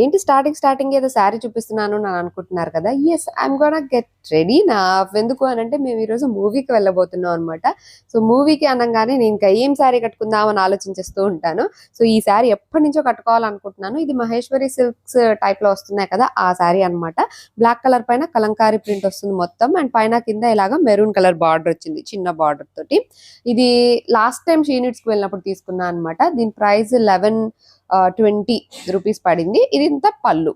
ఏంటి starting starting ఏదో శారీ చూపిస్తున్నాను అని అనుకుంటున్నారు కదా? Yes I'm gonna get ready నా ఎందుకు అని అంటే మేము ఈరోజు మూవీకి వెళ్ళబోతున్నాం అనమాట సో మూవీకి అనగానే నేను ఇంకా ఏం శారీ కట్టుకుందాం అని ఆలోచించేస్తూ ఉంటాను. సో ఈ శారీ ఎప్పటి నుంచో కట్టుకోవాలనుకుంటున్నాను. ఇది మహేశ్వరి సిల్క్స్ టైప్లో వస్తున్నాయి కదా ఆ శారీ అన్నమాట. బ్లాక్ కలర్ పైన కలంకారీ ప్రింట్ వస్తుంది మొత్తం. అండ్ పైన కింద ఇలాగా మెరూన్ కలర్ బార్డర్ వచ్చింది చిన్న బార్డర్ తోటి. ఇది లాస్ట్ టైం షీనిట్స్కి వెళ్ళినప్పుడు తీసుకున్నా అనమాట దీని ప్రైస్ లెవెన్ ట్వంటీ రూపీస్ పడింది. ఇది ఇంత పళ్ళు.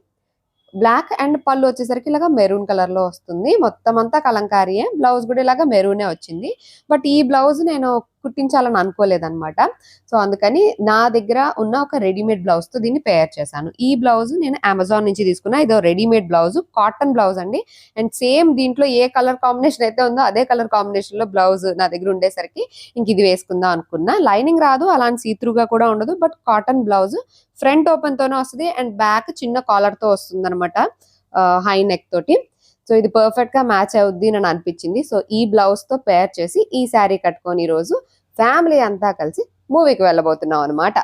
బ్లాక్ అండ్ పళ్ళు వచ్చేసరికి ఇలాగా మెరూన్ కలర్లో వస్తుంది. మొత్తం అంతా కలంకారీయే. బ్లౌజ్ కూడా ఇలాగా మెరూనే వచ్చింది. బట్ ఈ బ్లౌజ్ నేను కుట్టించాలని అనుకోలేదన్నమాట. సో అందుకని నా దగ్గర ఉన్న ఒక రెడీమేడ్ బ్లౌజ్తో దీన్ని పేర్ చేశాను. ఈ బ్లౌజ్ నేను అమెజాన్ నుంచి తీసుకున్నా ఇదో రెడీమేడ్ బ్లౌజ్ కాటన్ బ్లౌజ్ అండి. అండ్ సేమ్ దీంట్లో ఏ కలర్ కాంబినేషన్ అయితే ఉందో అదే కలర్ కాంబినేషన్లో బ్లౌజ్ నా దగ్గర ఉండేసరికి ఇంక ఇది వేసుకుందాం అనుకున్నా. లైనింగ్ రాదు అలాంటి సీత్రుగా కూడా ఉండదు but cotton blouse front open తోనే వస్తుంది అండ్ బ్యాక్ చిన్న కాలర్తో వస్తుంది అనమాట హై నెక్ తోటి. సో ఇది పర్ఫెక్ట్గా మ్యాచ్ అవుద్ది అని అనిపించింది. సో ఈ బ్లౌజ్తో పేర్ చేసి ఈ శారీ కట్టుకొని రోజు ఫ్యామిలీ అంతా కలిసి మూవీకి వెళ్ళబోతున్నాం అనమాట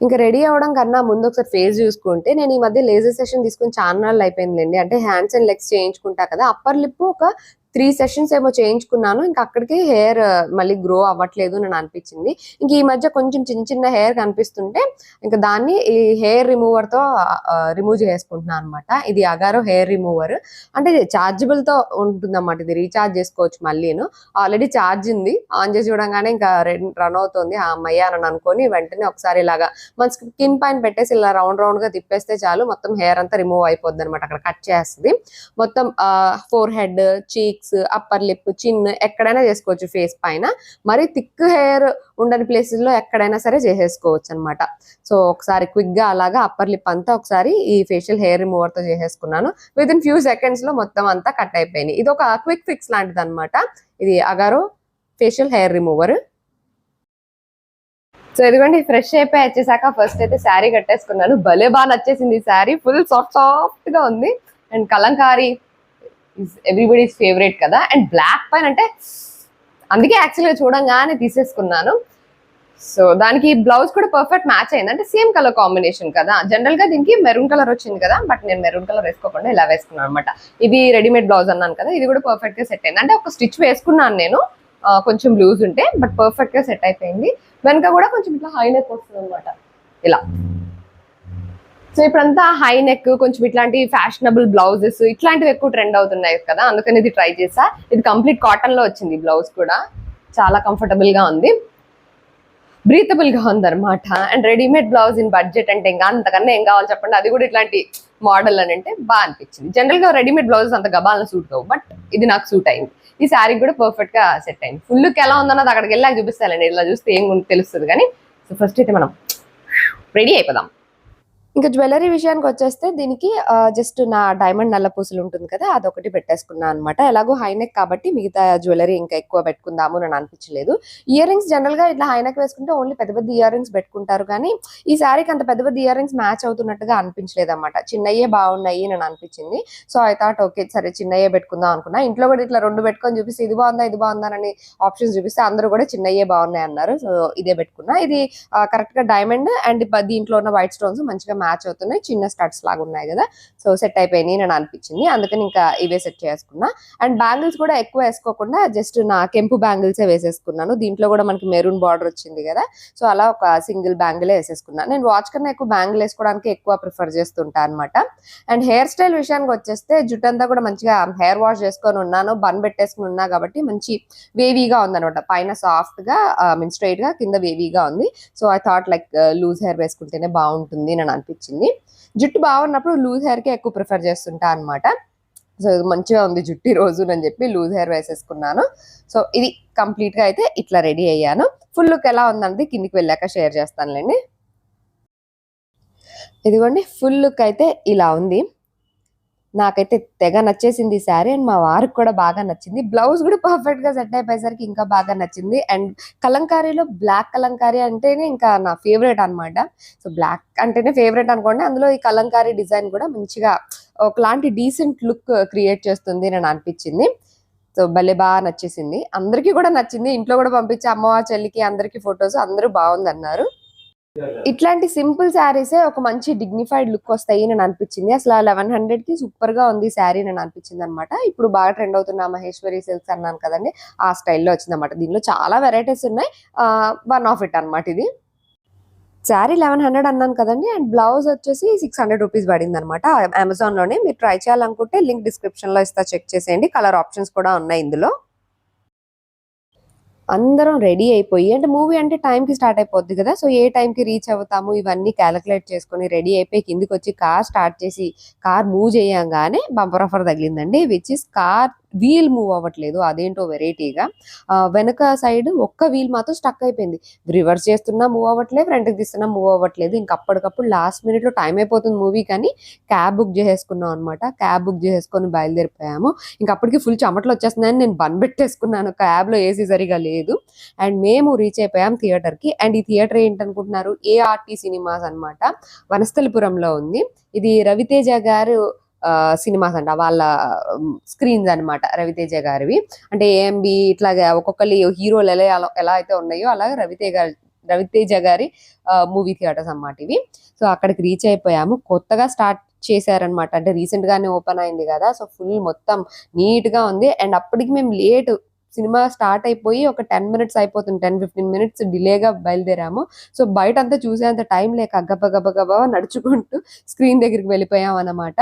ఇంకా రెడీ అవడం కన్నా ముందు ఒకసారి ఫేస్ చూసుకుంటే నేను ఈ మధ్య లేజర్ సెషన్ తీసుకుని చాలా నాళ్ళు అయిపోయిందండి అంటే హ్యాండ్స్ అండ్ లెగ్స్ చేయించుకుంటా కదా అప్పర్ లిప్ ఒక త్రీ సెషన్స్ ఏమో చేయించుకున్నాను. ఇంకా అక్కడికి హెయిర్ మళ్ళీ గ్రో అవ్వట్లేదు అని అనిపించింది. ఇంక ఈ మధ్య కొంచెం చిన్న చిన్న హెయిర్ కనిపిస్తుంటే ఇంకా దాన్ని ఈ హెయిర్ రిమూవర్తో రిమూవ్ చేసుకుంటున్నాను అనమాట ఇది అగారో హెయిర్ రిమూవర్. అంటే ఛార్జబుల్తో తో ఉంటుంది అన్నమాట ఇది రీఛార్జ్ చేసుకోవచ్చు మళ్ళీను. ఆల్రెడీ ఛార్జ్ ఉంది. ఆన్ చేసి చూడంగానే ఇంకా రన్ అవుతుంది. ఆ అమ్మయ్య అని అనుకొని వెంటనే ఒకసారి ఇలాగా మన స్కిన్ పైన పెట్టేసి ఇలా రౌండ్ రౌండ్గా తిప్పేస్తే చాలు. మొత్తం హెయిర్ అంతా రిమూవ్ అయిపోద్ది అనమాట అక్కడ కట్ చేస్తుంది. మొత్తం forehead cheeks upper lip chin ఎక్కడైనా చేసుకోవచ్చు ఫేస్ పైన. మరి థిక్ హెయిర్ ఉండని ప్లేసెస్లో ఎక్కడైనా సరే చేసేసుకోవచ్చు అనమాట సో ఒకసారి క్విక్గా అలాగా అప్పర్ లిప్ అంతా ఒకసారి ఈ ఫేషియల్ హెయిర్ రిమూవర్తో చేసేసుకున్నాను. విత్ ఇన్ ఫ్యూ సెకండ్స్లో మొత్తం అంతా కట్ అయిపోయినాయి ఇది ఒక క్విక్ ఫిక్స్ లాంటిది అనమాట ఇది Agaro facial hair remover so ఇదిగోండి ఫ్రెష్ అయిపోయి వచ్చేసాక ఫస్ట్ అయితే శారీ కట్టేసుకున్నాను. భలే బాగా నచ్చేసింది ఈ శారీ ఫుల్ సాఫ్ట్ సాఫ్ట్గా ఉంది. అండ్ కలంకారీ ఎవ్రీబడీస్ ఫేవరెట్ కదా. అండ్ బ్లాక్ పైన అంటే అందుకే యాక్చువల్గా చూడంగానే తీసేసుకున్నాను. సో దానికి బ్లౌజ్ కూడా పర్ఫెక్ట్ మ్యాచ్ అయింది. అంటే సేమ్ కలర్ కాంబినేషన్ కదా. జనరల్గా దీనికి మెరూన్ కలర్ వచ్చింది కదా. బట్ నేను మెరూన్ కలర్ వేసుకోకుండా ఇలా వేసుకున్నాను అనమాట ఇది రెడీమేడ్ బ్లౌజ్ అన్నాను కదా. ఇది కూడా పర్ఫెక్ట్గా సెట్ అయింది. అంటే ఒక స్టిచ్ వేసుకున్నాను నేను. కొంచెం లూజ్ ఉంటే బట్ పర్ఫెక్ట్గా సెట్ అయిపోయింది. వెనక కూడా కొంచెం ఇట్లా హైలైట్ వస్తుంది అనమాట ఇలా. సో ఇప్పుడంతా హై నెక్ కొంచెం ఇట్లాంటి ఫ్యాషనబుల్ బ్లౌజెస్ ఇట్లాంటివి ఎక్కువ ట్రెండ్ అవుతున్నాయి కదా అందుకని ఇది ట్రై చేసా. ఇది కంప్లీట్ కాటన్లో వచ్చింది బ్లౌజ్ కూడా. చాలా కంఫర్టబుల్గా ఉంది. బ్రీతబుల్గా ఉంది అనమాట and readymade blouse in budget అంటే ఇంకా అంతకన్నా ఏం కావాలి చెప్పండి? అది కూడా ఇట్లాంటి మోడల్ అని అంటే బాగా అనిపించింది. జనరల్గా రెడీమేడ్ బ్లౌజెస్ అంత గబాలను సూట్ కావు బట్ ఇది నాకు సూట్ అయింది. ఈ శారీ కూడా పర్ఫెక్ట్గా సెట్ అయింది. ఫుల్ ఎలా ఉందన్నది అక్కడికి వెళ్ళాక చూపిస్తానండి ఇలా చూస్తే ఏం తెలుస్తుంది కానీ సో ఫస్ట్ అయితే మనం రెడీ అయిపోదాం. ఇంకా జ్యువెలరీ విషయానికి వచ్చేస్తే దీనికి జస్ట్ నా డైమండ్ నల్ల పూసలు ఉంటుంది కదా అదొకటి పెట్టేసుకున్నాను అనమాట ఎలాగో హైనెక్ కాబట్టి మిగతా జ్యువెలరీ ఇంకా ఎక్కువ పెట్టుకుందాము అని అనిపించలేదు. ఇయర్ రింగ్స్ జనరల్గా ఇట్లా హైనెక్ వేసుకుంటే ఓన్లీ పెద్ద పెద్ద ఇయర్ రింగ్స్ పెట్టుకుంటారు కానీ ఈ శారీకి అంత పెద్ద పెద్ద ఇయర్ రింగ్స్ మ్యాచ్ అవుతున్నట్టుగా అనిపించలేదు అనమాట చిన్నయ్యే బాగున్నాయి అని అనిపించింది. సో ఐ థాట్ ఓకే సరే చిన్నయ్యే పెట్టుకుందాం అనుకున్నా. ఇంట్లో కూడా ఇట్లా రెండు పెట్టుకొని చూపిస్తే ఇది బాగుందా ఇది బాగుందా అని ఆప్షన్స్ చూపిస్తే అందరూ కూడా చిన్నయ్యే బాగున్నాయి అన్నారు. సో ఇదే పెట్టుకున్నా. ఇది కరెక్ట్గా డైమండ్ అండ్ దీంట్లో ఉన్న వైట్ స్టోన్స్ మంచిగా మ్యాచ్ అవుతున్నాయి. చిన్న స్టడ్స్ లాగా ఉన్నాయి కదా. సో సెట్ అయిపోయినాయి అని అనిపించింది. అందుకని ఇంకా ఇవే సెట్ చేసుకున్నా. అండ్ బ్యాంగిల్స్ కూడా ఎక్కువ వేసుకోకుండా జస్ట్ నా కెంపు బ్యాంగిల్సే వేసేసుకున్నాను. దీంట్లో కూడా మనకి మెరూన్ బార్డర్ వచ్చింది కదా. సో అలా ఒక సింగిల్ బ్యాంగిల్ వేసేసుకున్నాను. నేను వాచ్ కన్నా ఎక్కువ బ్యాంగిల్ వేసుకోవడానికి ఎక్కువ ప్రిఫర్ చేస్తుంటా అనమాట అండ్ హెయిర్ స్టైల్ విషయానికి వచ్చేస్తే జుట్టు అంతా కూడా మంచిగా హెయిర్ వాష్ చేసుకొని ఉన్నాను. బన్ పెట్టేసుకుని ఉన్నా కాబట్టి మంచి వేవీగా ఉందనమాట పైన సాఫ్ట్గా మీన్ స్ట్రైట్గా కింద వేవీగా ఉంది. So I thought like loose hair వేసుకుంటేనే బాగుంటుంది అని అనిపించింది జుట్టు బాగున్నప్పుడు లూజ్ హెయిర్కే ఎక్కువ ప్రిఫర్ చేస్తుంటా అనమాట సో ఇది మంచిగా ఉంది జుట్టు రోజు అని చెప్పి లూజ్ హెయిర్ వేసేసుకున్నాను. సో ఇది కంప్లీట్గా అయితే ఇట్లా రెడీ అయ్యాను. ఫుల్ లుక్ ఎలా ఉందన్నది కిందికి వెళ్ళాక షేర్ చేస్తానులేండి. ఇదిగోండి ఫుల్ లుక్ అయితే ఇలా ఉంది. నాకైతే తెగ నచ్చేసింది శారీ అండ్ మా వారికి కూడా బాగా నచ్చింది. బ్లౌజ్ కూడా పర్ఫెక్ట్గా సెట్ అయిపోయేసరికి ఇంకా బాగా నచ్చింది. అండ్ కలంకారీలో బ్లాక్ కలంకారీ అంటేనే ఇంకా నా ఫేవరెట్ అన్నమాట. సో బ్లాక్ అంటేనే ఫేవరెట్ అనుకోండి. అందులో ఈ కలంకారీ డిజైన్ కూడా మంచిగా ఒకలాంటి డీసెంట్ లుక్ క్రియేట్ చేస్తుంది నేను అనిపించింది. సో భలే బాగా నచ్చేసింది. అందరికీ కూడా నచ్చింది. ఇంట్లో కూడా పంపించి అమ్మవారి చెల్లికి అందరికి ఫొటోస్ అందరూ బాగుంది అన్నారు ఇట్లాంటి సింపుల్ శారీసే ఒక మంచి డిగ్నిఫైడ్ లుక్ వస్తాయి నేను అనిపించింది. అసలు లెవెన్ హండ్రెడ్కి సూపర్గా ఉంది శారీ నేను అనిపించింది అనమాట ఇప్పుడు బాగా ట్రెండ్ అవుతున్న మహేశ్వరి సిల్క్స్ అన్నాను కదండి ఆ స్టైల్లో వచ్చింది అనమాట దీనిలో చాలా వెరైటీస్ ఉన్నాయి. వన్ ఆఫ్ ఇట్ అన్నమాట ఇది. శారీ లెవెన్ హండ్రెడ్ అన్నాను కదండి అండ్ బ్లౌజ్ వచ్చేసి సిక్స్ హండ్రెడ్ రూపీస్ పడింది అనమాట అమెజాన్లోనే మీరు ట్రై చేయాలనుకుంటే లింక్ డిస్క్రిప్షన్లో ఇస్తా చెక్ చేసేయండి. కలర్ ఆప్షన్స్ కూడా ఉన్నాయి ఇందులో. అందరం రెడీ అయిపోయి అంటే మూవీ అంటే టైంకి స్టార్ట్ అయిపోద్ది కదా సో ఏ టైంకి రీచ్ అవుతాము ఇవన్నీ క్యాలిక్యులేట్ చేసుకొని రెడీ అయిపోయి కిందికి వచ్చి కార్ స్టార్ట్ చేసి కార్ మూవ్ చేయంగానే bumper offer తగిలిందండి which is car wheel move అవ్వట్లేదు అదేంటో వెరైటీగా. వెనక సైడ్ ఒక్క వీల్ మాత్రం స్టక్ అయిపోయింది. రివర్స్ చేస్తున్నా మూవ్ అవ్వట్లేదు ఫ్రంట్కి తీస్తున్నా మూవ్ అవ్వట్లేదు. ఇంక అప్పటికప్పుడు లాస్ట్ మినిట్లో టైం అయిపోతుంది మూవీ కానీ క్యాబ్ బుక్ చేసేసుకున్నాం అనమాట క్యాబ్ బుక్ చేసేసుకొని బయలుదేరిపోయాము. ఇంక అప్పటికి ఫుల్ చెమటలు వచ్చేస్తున్నాయని నేను బన్ పెట్టేసుకున్నాను. క్యాబ్లో ఏసీ సరిగా లేదు. అండ్ మేము రీచ్ అయిపోయాం థియేటర్కి. అండ్ ఈ థియేటర్ ఏంటనుకుంటున్నారు? ఏఆర్టీ సినిమాస్ అన్నమాట. వనస్థలిపురంలో ఉంది. ఇది రవితేజ గారు సినిమాస్ అంట వాళ్ళ స్క్రీన్స్ అన్నమాట రవితేజ గారివి. అంటే ఏఎంబి ఇట్లాగా ఒక్కొక్కరి హీరోలు ఎలా ఎలా- ఎలా అయితే ఉన్నాయో అలాగే రవితేజ గారి రవితేజ గారి మూవీ థియేటర్స్ అన్నమాట ఇవి. సో అక్కడికి రీచ్ అయిపోయాము. కొత్తగా స్టార్ట్ చేశారనమాట అంటే రీసెంట్ గానే ఓపెన్ అయింది కదా సో ఫుల్ మొత్తం నీట్గా ఉంది. అండ్ అప్పటికి మేము లేట్ సినిమా స్టార్ట్ అయిపోయి ఒక టెన్ మినిట్స్ అయిపోతుంది. టెన్ ఫిఫ్టీన్ మినిట్స్ డిలేగా బయలుదేరాము. సో బయట అంతా చూసేంత టైం లేక గబ గబ గబ నడుచుకుంటూ స్క్రీన్ దగ్గరికి వెళ్ళిపోయాం అన్నమాట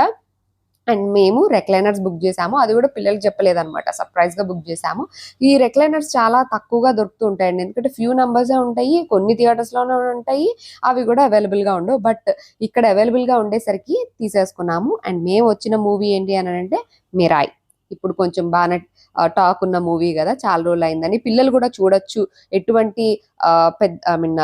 అండ్ మేము రెక్లైనర్స్ బుక్ చేసాము అది కూడా పిల్లలకి చెప్పలేదు అనమాట సర్ప్రైజ్గా బుక్ చేసాము ఈ రెక్లైనర్స్ చాలా తక్కువగా దొరుకుతూ ఉంటాయండి ఎందుకంటే ఫ్యూ నెంబర్స్ ఉంటాయి కొన్ని థియేటర్స్లోనే ఉంటాయి అవి కూడా అవైలబుల్గా ఉండవు. బట్ ఇక్కడ అవైలబుల్గా ఉండేసరికి తీసేసుకున్నాము. అండ్ మేము వచ్చిన మూవీ ఏంటి అని అంటే మిరాయి ఇప్పుడు కొంచెం బాగా టాక్ ఉన్న మూవీ కదా చాలా రోజులు అయిందని పిల్లలు కూడా చూడొచ్చు. ఎటువంటి పెద్ద I mean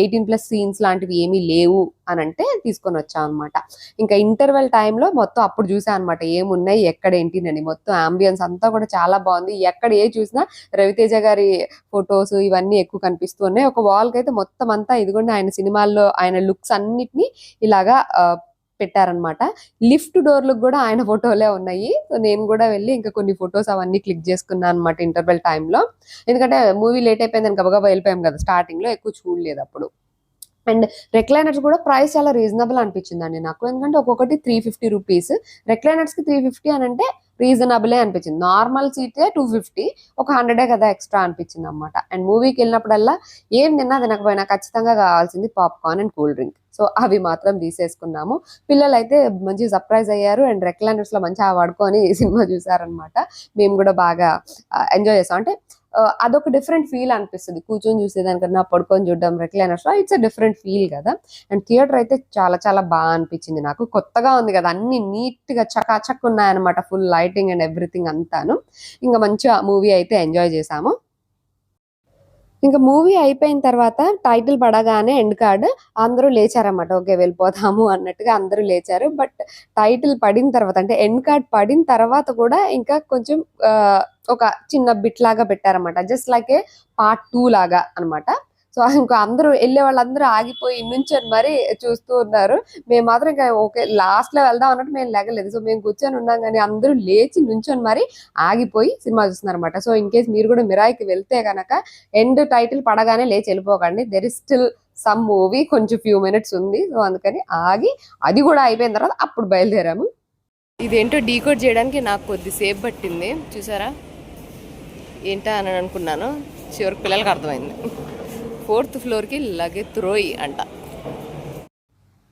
eighteen plus scenes లాంటివి ఏమీ లేవు అని అంటే తీసుకొని వచ్చాం అనమాట ఇంకా ఇంటర్వెల్ టైంలో మొత్తం అప్పుడు చూసా అనమాట ఏమున్నాయి ఎక్కడ ఏంటినని మొత్తం అంబియన్స్ అంతా కూడా చాలా బాగుంది. ఎక్కడ ఏ చూసినా రవితేజ గారి ఫొటోస్ ఇవన్నీ ఎక్కువ కనిపిస్తూ ఉన్నాయి. ఒక వాల్కి అయితే మొత్తం అంతా ఇదిగోండి ఆయన సినిమాల్లో ఆయన లుక్స్ అన్నిటిని ఇలాగా పెట్టారనమాట లిఫ్ట్ డోర్లకు కూడా ఆయన ఫోటోలే ఉన్నాయి. సో నేను కూడా వెళ్ళి ఇంకా కొన్ని ఫొటోస్ అవన్నీ క్లిక్ చేసుకున్నాను అనమాట ఇంటర్వెల్ టైంలో ఎందుకంటే మూవీ లేట్ అయిపోయిందని గబగబా వెళ్ళిపోయాం కదా స్టార్టింగ్లో ఎక్కువ చూడలేదు అప్పుడు. అండ్ రెక్లైనర్స్ కూడా ప్రైస్ చాలా రీజనబుల్ అనిపించింది అండి నాకు. ఎందుకంటే ఒక్కొక్కటి త్రీ ఫిఫ్టీ రూపీస్ రెక్లైనర్స్కి త్రీ ఫిఫ్టీ అని అంటే రీజనబులే అనిపించింది. నార్మల్ సీటే టూ ఫిఫ్టీ ఒక హండ్రెడే కదా ఎక్స్ట్రా అనిపించింది అనమాట అండ్ మూవీకి వెళ్ళినప్పుడల్లా ఏం తిన్నా తినకపోయినా ఖచ్చితంగా కావాల్సింది popcorn and cool drink. So అవి మాత్రం తీసేసుకున్నాము. పిల్లలు అయితే మంచి సర్ప్రైజ్ అయ్యారు. అండ్ రెక్లైనర్స్లో మంచిగా వాడుకొని సినిమా చూసారనమాట మేము కూడా బాగా ఎంజాయ్ చేసాం. అంటే అదొక డిఫరెంట్ ఫీల్ అనిపిస్తుంది. కూర్చొని చూసేదానికన్నా పడుకొని చూడడం recliners so it's a different feel కదా. అండ్ థియేటర్ అయితే చాలా చాలా బాగా అనిపించింది నాకు. కొత్తగా ఉంది కదా అన్ని నీట్గా చకాచక్ ఉన్నాయన్నమాట ఫుల్ లైటింగ్ అండ్ ఎవ్రీథింగ్ అంతాను. ఇంకా మంచిగా మూవీ అయితే ఎంజాయ్ చేసాము. ఇంకా మూవీ అయిపోయిన తర్వాత టైటిల్ పడగానే ఎండ్ కార్డ్ అందరూ లేచారన్నమాట. ఓకే వెళ్ళిపోతాము అన్నట్టుగా అందరూ లేచారు. బట్ టైటిల్ పడిన తర్వాత అంటే ఎండ్ కార్డ్ పడిన తర్వాత కూడా ఇంకా కొంచెం ఒక చిన్న బిట్ లాగా పెట్టారన్నమాట. Just like a part two లాగా అనమాట సో ఇంకా అందరూ వెళ్ళే వాళ్ళందరూ ఆగిపోయి నుంచొని మరీ చూస్తూ ఉన్నారు. మేము మాత్రం ఇంకా ఓకే లాస్ట్లో వెళ్దాం అన్నట్టు మేము లెగలేదు. సో మేము కూర్చొని ఉన్నాం కానీ అందరూ లేచి నుంచొని మరి ఆగిపోయి సినిమా చూస్తున్నారు అనమాట సో ఇన్ కేస్ మీరు కూడా మిరాయికి వెళ్తే కనుక ఎండ్ టైటిల్ పడగానే లేచి వెళ్ళిపోకండి. There is still some movie కొంచెం ఫ్యూ మినిట్స్ ఉంది. సో అందుకని ఆగి అది కూడా అయిపోయిన తర్వాత అప్పుడు బయలుదేరాము. ఇదేంటో డీకోడ్ చేయడానికి నాకు కొద్దిసేపు పట్టింది. చూసారా? ఏంటా అని అనుకున్నాను. చివరికి పిల్లలకి అర్థమైంది. ఫోర్త్ ఫ్లోర్కి లగెత్రోయ్ అంట.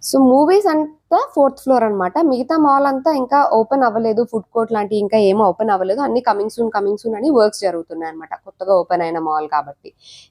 So movies and the fourth floor అన్నమాట. మిగతా మాల్ అంతా ఇంకా ఓపెన్ అవ్వలేదు. ఫుడ్ కోర్ట్ లాంటి ఇంకా ఏమో ఓపెన్ అవ్వలేదు. అన్ని కమింగ్ సూన్ కమింగ్ సూన్ అని వర్క్స్ జరుగుతున్నాయి అనమాట కొత్తగా ఓపెన్ అయిన మాల్ కాబట్టి.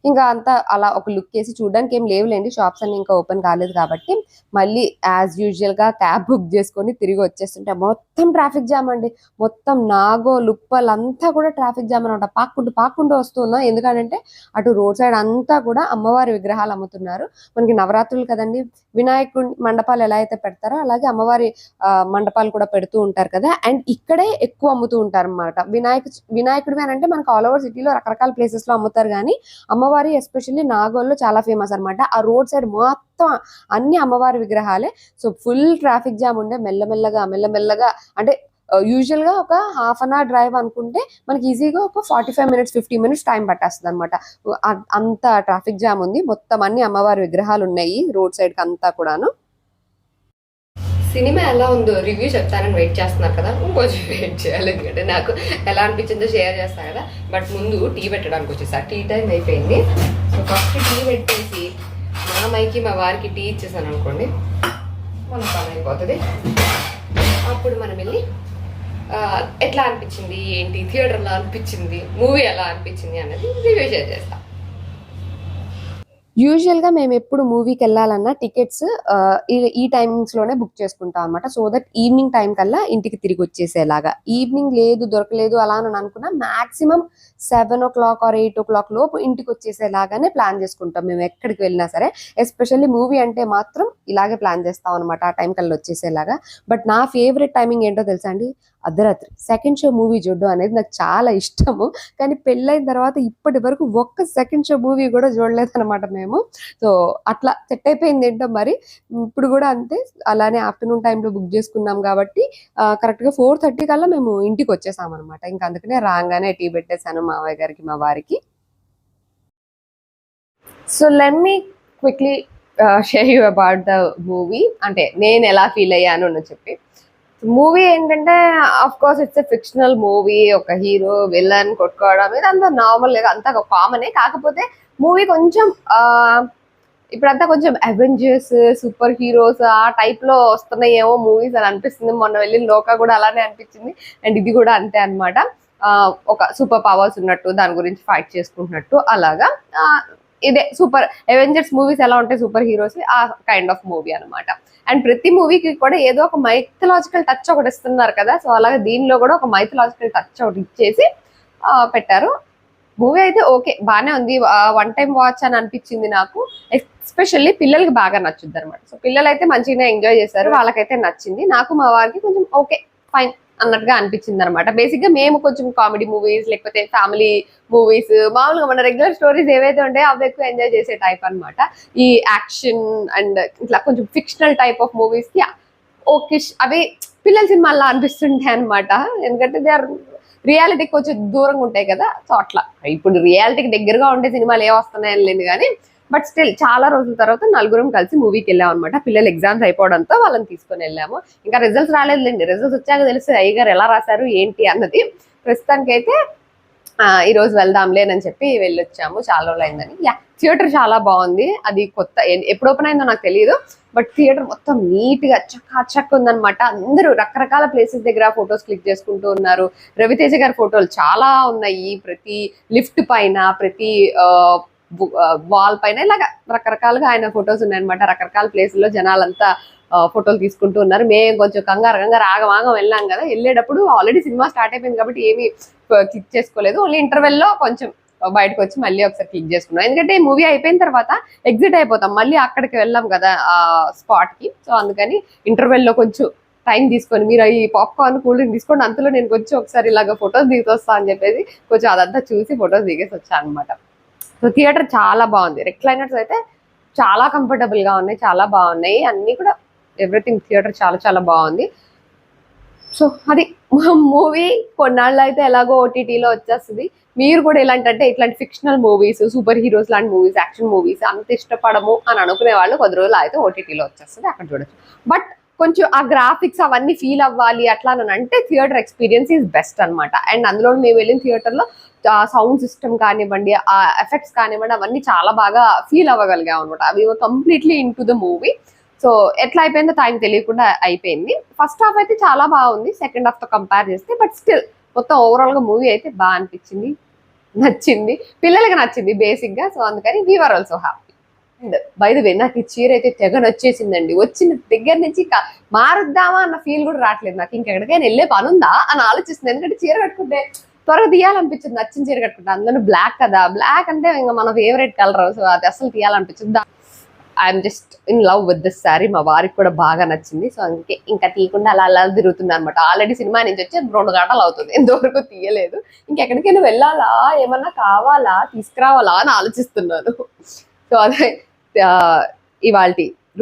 ఇంకా అంతా అలా ఒక లుక్ వేసి చూడడానికి ఏం లేవులేండి. షాప్స్ అన్ని ఇంకా ఓపెన్ కాలేదు కాబట్టి మళ్ళీ యాజ్ యూజువల్గా క్యాబ్ బుక్ చేసుకొని తిరిగి వచ్చేస్తుంటే మొత్తం ట్రాఫిక్ జామ్ అండి. మొత్తం నాగో లుప్పల్ అంతా కూడా ట్రాఫిక్ జామ్ అనమాట పాక్కుంటూ పాక్కుంటూ వస్తున్నాం. ఎందుకంటే అటు రోడ్ సైడ్ అంతా కూడా అమ్మవారి విగ్రహాలు అమ్ముతున్నారు. మనకి నవరాత్రులు కదండి. వినాయకుడి మండపాలు ఎలా అయితే పెడతారు పెడతారో అలాగే అమ్మవారి ఆ, మండపాలు కూడా పెడుతూ ఉంటారు కదా? అండ్ ఇక్కడే ఎక్కువ అమ్ముతూ ఉంటారు అనమాట వినాయక వినాయకుడివి అని అంటే మనకు ఆల్ ఓవర్ సిటీలో రకరకాల ప్లేసెస్లో అమ్ముతారు కానీ అమ్మవారి ఎస్పెషల్లీ నాగోల్లో చాలా ఫేమస్ అన్నమాట. ఆ రోడ్ సైడ్ మొత్తం అన్ని అమ్మవారి విగ్రహాలే. సో ఫుల్ ట్రాఫిక్ జామ్ ఉండే మెల్లమెల్లగా మెల్లమెల్లగా అంటే యూజువల్గా ఒక హాఫ్ అన్ అవర్ డ్రైవ్ అనుకుంటే మనకి ఈజీగా ఒక forty five minutes fifty minutes time పట్టేస్తుంది అనమాట అంత ట్రాఫిక్ జామ్ ఉంది. మొత్తం అన్ని అమ్మవారి విగ్రహాలు ఉన్నాయి రోడ్ సైడ్కి అంతా కూడాను. సినిమా ఎలా ఉందో రివ్యూ చెప్తానని వెయిట్ చేస్తున్నారు కదా ఇంకొంచెం వెయిట్ చేయాలి ఎందుకంటే నాకు ఎలా అనిపించిందో షేర్ చేస్తాను కదా. బట్ ముందు టీ పెట్టడానికి వచ్చేసా. టీ టైం అయిపోయింది. సో ఫస్ట్ టీ పెట్టేసి మా అమ్మాయికి మా వారికి టీ ఇచ్చేసాను అనుకోండి. మన పని అయిపోతుంది. అప్పుడు మనం వెళ్ళి ఎట్లా అనిపించింది? ఏంటి? థియేటర్ అనిపించింది? మూవీ ఎలా అనిపించింది? అనేది రివ్యూ షేర్ చేస్తాం. యూజువల్గా మేము ఎప్పుడు మూవీకి వెళ్ళాలన్నా టికెట్స్ ఈ టైమింగ్స్లోనే బుక్ చేసుకుంటాం అనమాట సో దట్ ఈవినింగ్ టైం కల్లా ఇంటికి తిరిగి వచ్చేసేలాగా. ఈవినింగ్ లేదు దొరకలేదు అలా అని అనుకున్నా maximum seven o'clock or eight o'clock లోపు ఇంటికి వచ్చేసేలాగానే ప్లాన్ చేసుకుంటాం. మేము ఎక్కడికి వెళ్ళినా సరే ఎస్పెషల్లీ మూవీ అంటే మాత్రం ఇలాగే ప్లాన్ చేస్తాం అనమాట ఆ టైం కల్లా వచ్చేసేలాగా. బట్ నా ఫేవరెట్ టైమింగ్ ఏంటో తెలుసా అండి? అర్ధరాత్రి. సెకండ్ షో మూవీ చూడడం అనేది నాకు చాలా ఇష్టము. కానీ పెళ్ళైన తర్వాత ఇప్పటి వరకు ఒక్క సెకండ్ షో మూవీ కూడా చూడలేదు అనమాట మేము. సో అట్లా సెట్ అయిపోయింది ఏంటో మరి ఇప్పుడు కూడా అంతే. అలానే ఆఫ్టర్నూన్ టైంలో బుక్ చేసుకున్నాం కాబట్టి కరెక్ట్గా ఫోర్ థర్టీ కల్లా మేము ఇంటికి వచ్చేసాం అనమాట ఇంకా అందుకనే రాగానే టీ పెట్టేశాను మావయ్య గారికి మా వారికి. So let me quickly share you about the movie అంటే నేను ఎలా ఫీల్ అయ్యాను అని చెప్పి. మూవీ ఏంటంటే of course it's a fictional movie ఒక హీరో విలన్ కొట్టుకోవడం ఇది అంత నార్మల్ అంత కామనే కాకపోతే మూవీ కొంచెం ఇప్పుడంతా కొంచెం అవెంజర్స్ సూపర్ హీరోస్ ఆ టైప్లో వస్తున్నాయేమో మూవీస్ అని అనిపిస్తుంది. మొన్న వెళ్ళిన లోక కూడా అలానే అనిపించింది. అండ్ ఇది కూడా అంతే అన్నమాట. ఒక సూపర్ పవర్స్ ఉన్నట్టు దాని గురించి ఫైట్ చేసుకుంటున్నట్టు అలాగా. ఇదే సూపర్ అవెంజర్స్ మూవీస్ ఎలా ఉంటాయి సూపర్ హీరోస్ ఆ కైండ్ ఆఫ్ మూవీ అనమాట అండ్ ప్రతి మూవీకి కూడా ఏదో ఒక మైథలాజికల్ టచ్ ఒకటి ఇస్తున్నారు కదా సో అలాగే దీనిలో కూడా ఒక మైథలాజికల్ టచ్ ఒకటి ఇచ్చేసి పెట్టారు. మూవీ అయితే ఓకే బాగానే ఉంది. వన్ టైం వాచ్ అని అనిపించింది నాకు. ఎస్పెషల్లీ పిల్లలకి బాగా నచ్చుద్ది అనమాట సో పిల్లలు అయితే మంచిగానే ఎంజాయ్ చేశారు వాళ్ళకైతే నచ్చింది. నాకు మా వారికి కొంచెం ఓకే ఫైన్ అన్నట్టుగా అనిపించింది అనమాట బేసిక్గా మేము కొంచెం కామెడీ మూవీస్ లేకపోతే ఫ్యామిలీ మూవీస్ మామూలుగా మన రెగ్యులర్ స్టోరీస్ ఏవైతే ఉంటాయో అవి ఎక్కువ ఎంజాయ్ చేసే టైప్ అన్నమాట. ఈ యాక్షన్ అండ్ ఇట్లా కొంచెం ఫిక్షనల్ టైప్ ఆఫ్ మూవీస్కి ఓకే అవి పిల్లల సినిమాల్లో అనిపిస్తుంటాయి అనమాట ఎందుకంటే దే ఆర్ రియాలిటీకి కొంచెం దూరంగా ఉంటాయి కదా. సో అట్లా. ఇప్పుడు రియాలిటీకి దగ్గరగా ఉండే సినిమాలు ఏ వస్తున్నాయని లేదు కానీ బట్ స్టిల్ చాలా రోజుల తర్వాత నలుగురం కలిసి మూవీకి వెళ్ళాం అనమాట పిల్లలు ఎగ్జామ్స్ అయిపోవడంతో వాళ్ళని తీసుకొని వెళ్ళాము. ఇంకా రిజల్ట్స్ రాలేదులేండి. రిజల్ట్స్ వచ్చాక తెలుస్తుంది అయ్యగారు ఎలా రాశారు ఏంటి అన్నది ప్రస్తుతానికైతే ఆ, ఈ రోజు వెళ్దాంలే చెప్పి వెళ్ళొచ్చాము. చాలా రోజులు అయిందని. యా థియేటర్ చాలా బాగుంది. అది కొత్త ఎప్పుడు ఓపెన్ అయిందో నాకు తెలియదు బట్ థియేటర్ మొత్తం నీట్గా చక్కా చక్క ఉందన్నమాట. అందరూ రకరకాల ప్లేసెస్ దగ్గర ఫొటోస్ క్లిక్ చేసుకుంటూ ఉన్నారు. రవితేజ గారి ఫోటోలు చాలా ఉన్నాయి. ప్రతి లిఫ్ట్ పైన ప్రతి వాల్ పైన ఇలాగ రకరకాలుగా ఆయన ఫొటోస్ ఉన్నాయన్నమాట. రకరకాల ప్లేసుల్లో జనాలంతా ఫోటోలు తీసుకుంటూ ఉన్నారు. మేము కొంచెం కంగారు కంగారు ఆగమాగం వెళ్ళాం కదా. వెళ్ళేటప్పుడు ఆల్రెడీ సినిమా స్టార్ట్ అయిపోయింది కాబట్టి ఏమీ క్లిక్ చేసుకోలేదు. ఓన్లీ ఇంటర్వెల్లో కొంచెం బయటకు వచ్చి మళ్ళీ ఒకసారి క్లిక్ చేసుకున్నాం. ఎందుకంటే ఈ మూవీ అయిపోయిన తర్వాత ఎగ్జిట్ అయిపోతాం. మళ్ళీ అక్కడికి వెళ్ళాం కదా ఆ స్పాట్కి. సో అందుకని ఇంటర్వెల్లో కొంచెం టైం తీసుకొని మీరు ఈ పాప్కార్న్ కూల్ డ్రింక్ తీసుకోండి. అంతలో నేను కొంచెం ఒకసారి ఇలాగ ఫొటోస్ దిగుతొస్తా అని చెప్పేసి కొంచెం అదంతా చూసి ఫొటోస్ దిగేసి వచ్చాను అనమాట సో థియేటర్ చాలా బాగుంది. రెక్లైనర్స్ అయితే చాలా కంఫర్టబుల్గా ఉన్నాయి చాలా బాగున్నాయి. అన్ని కూడా ఎవ్రీథింగ్ థియేటర్ చాలా చాలా బాగుంది. సో అది మూవీ కొన్నాళ్ళు అయితే ఎలాగో ఓటీటీలో వచ్చేస్తుంది. మీరు కూడా ఇలాంటి అంటే ఇట్లాంటి ఫిక్షనల్ మూవీస్ సూపర్ హీరోస్ లాంటి మూవీస్ యాక్షన్ మూవీస్ అంత ఇష్టపడము అని అనుకునే వాళ్ళు కొద్ది రోజులు అయితే ఓటీటీలో వచ్చేస్తుంది అక్కడ చూడొచ్చు. బట్ కొంచెం ఆ గ్రాఫిక్స్ అవన్నీ ఫీల్ అవ్వాలి అట్లా అని అంటే థియేటర్ ఎక్స్పీరియన్స్ ఈజ్ బెస్ట్ అన్నమాట. అండ్ అందులో మేము వెళ్ళిన థియేటర్లో సౌండ్ సిస్టమ్ కానివ్వండి ఆ ఎఫెక్ట్స్ కానివ్వండి అవన్నీ చాలా బాగా ఫీల్ అవ్వగలిగాం అనమాట అవి completely into the movie so ఎట్లా అయిపోయిందో టైం తెలియకుండా అయిపోయింది. ఫస్ట్ హాఫ్ అయితే చాలా బాగుంది. సెకండ్ హాఫ్తో కంపేర్ చేస్తే బట్ స్టిల్ మొత్తం ఓవరాల్గా మూవీ అయితే బాగా అనిపించింది. నచ్చింది. పిల్లలకి నచ్చింది బేసిక్గా సో అందుకని we're also happy and by the way నాకు ఈ చీర అయితే తెగ నచ్చేసిందండి. వచ్చిన దగ్గర నుంచి మారుద్దామా అన్న ఫీల్ కూడా రావట్లేదు. నాకు ఇంకెక్కడికైనా వెళ్ళే పని ఉందా అని ఆలోచిస్తుంది ఎందుకంటే చీర కట్టుకుంటే త్వరగా తీయాలనిపించింది నచ్చిన చీర కట్టుకుంటే. అందులో బ్లాక్ కదా. బ్లాక్ అంటే ఇంకా మన ఫేవరెట్ కలర్ సో అది అసలు తీయాలనిపించింది. I'm just in love with this sari మా వారికి కూడా బాగా నచ్చింది. సో అందుకే ఇంకా తీయకుండా అలా అలా తిరుగుతుంది అనమాట ఆల్రెడీ సినిమా నుంచి వచ్చి రెండు గంటలు అవుతుంది. ఎంతవరకు తీయలేదు. ఇంకెక్కడికైనా వెళ్ళాలా? ఏమన్నా కావాలా? తీసుకురావాలా? అని ఆలోచిస్తున్నాను. సో అదే ఇవాళ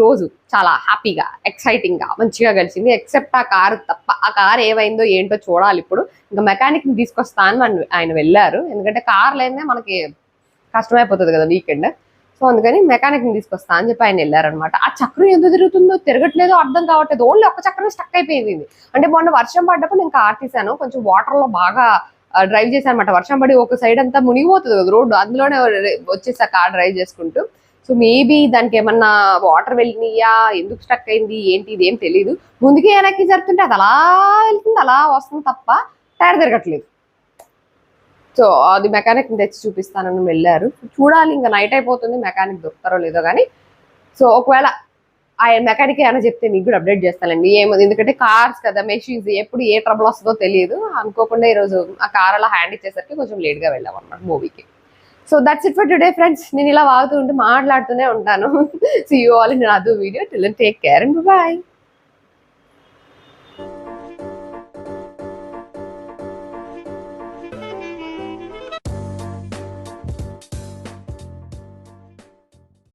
రోజు చాలా హ్యాపీగా ఎక్సైటింగ్గా మంచిగా గడిచింది. ఎక్సెప్ట్ ఆ కారు తప్ప ఆ కార్ ఏమైందో ఏంటో చూడాలి ఇప్పుడు. ఇంకా మెకానిక్ని తీసుకొస్తాను అని ఆయన వెళ్ళారు. ఎందుకంటే కార్ లేదే మనకి కష్టమైపోతుంది కదా వీకెండ్. సో అందుకని మెకానిక్ని తీసుకొస్తా అని చెప్పి ఆయన వెళ్ళారనమాట. ఆ చక్రం ఎందుకు తిరుగుతుందో తిరగట్లేదో అర్థం కావట్లేదు. ఓన్లీ ఒక్క చక్రం స్టక్ అయిపోయింది. అంటే మొన్న వర్షం పడ్డప్పుడు నేను కార్ తీసాను కొంచెం వాటర్లో బాగా డ్రైవ్ చేశాను అనమాట వర్షం పడి ఒక సైడ్ అంతా మునిగిపోతుంది కదా రోడ్డు. అందులోనే వచ్చేసా కార్ డ్రైవ్ చేసుకుంటూ. సో మేబీ దానికి ఏమన్నా వాటర్ వెళ్ళినాయా? ఎందుకు స్టక్ అయింది? ఏంటి? ఇది ఏం తెలియదు ముందుకే వెనక్కి జరుగుతుంటే అది అలా వెళ్తుంది అలా వస్తుంది తప్ప టైర్ తిరగట్లేదు. సో అది మెకానిక్ తెచ్చి చూపిస్తానని వెళ్ళారు. చూడాలి ఇంకా నైట్ అయిపోతుంది మెకానిక్ దొరుకుతారో లేదో కానీ. సో ఒకవేళ ఆయన మెకానిక్ ఏమైనా చెప్తే మీకు కూడా అప్డేట్ చేస్తానండి. ఏమో ఎందుకంటే కార్స్ కదా మెషిన్స్ ఎప్పుడు ఏ ట్రబుల్ వస్తుందో తెలియదు. అనుకోకుండా ఈరోజు ఆ కార్ అలా హ్యాండ్ ఇచ్చేసరికి కొంచెం లేట్గా వెళ్ళాం అన్నమాట మూవీకి so that's it for today friends నేను ఇలా వాగుతూ ఉంటే మాట్లాడుతూనే ఉంటాను. See you all in other video till take care and bye